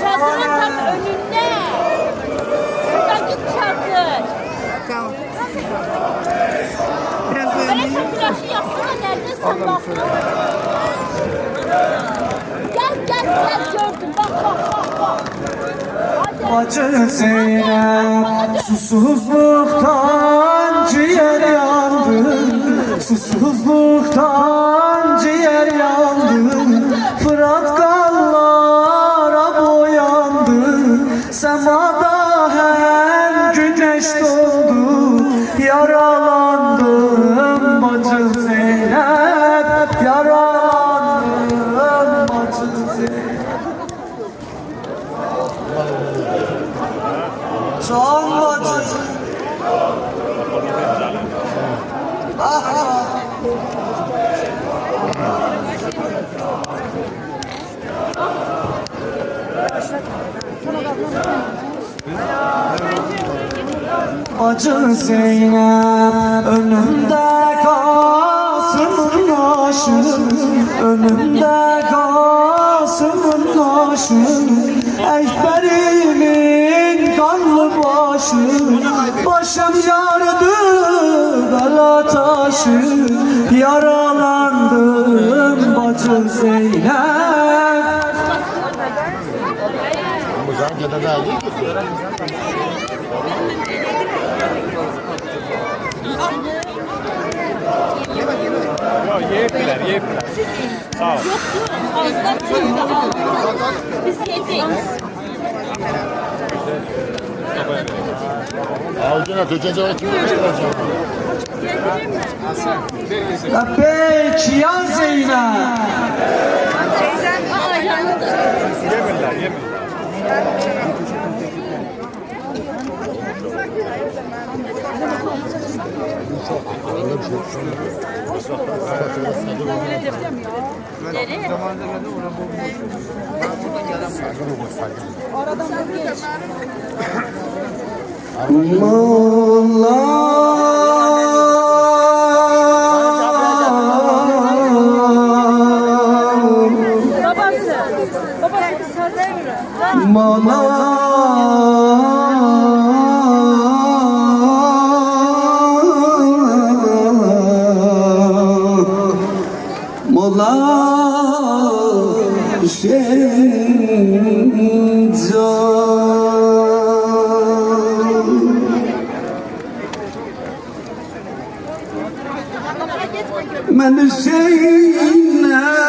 Çadırın tam önünde. Buradaki çadır. Tamam. Biraz Böyle böyle. sen flaşı yapsana neredesin bak. Gel gel gel gördüm bak bak bak bak. Hadi. Acı Zeynep Susuzluktan ciğer yandı Susuzluktan ciğer yandı güneş doğdu Yaralandım bacı Zeynep Yaralandım bacı Zeynep. Can bacı Acı Zeynep önümde Kasım'ın naşı Önümde Kasım'ın naşı Ekberimin kanlı başı. Başım yardı bela taşı. Yaralandım bacı Zeynep Gene ne aldı? Yok yiyiptiler, yiyiptiler. Sağ ol. Ağızdan çıktı ağızdan. Biz yedik. Ağzına tecavüz kim çıkaracak? Labeyk ya Zeynep Nereye? Sarı. Mama Allah sen Ben Hüseyin'e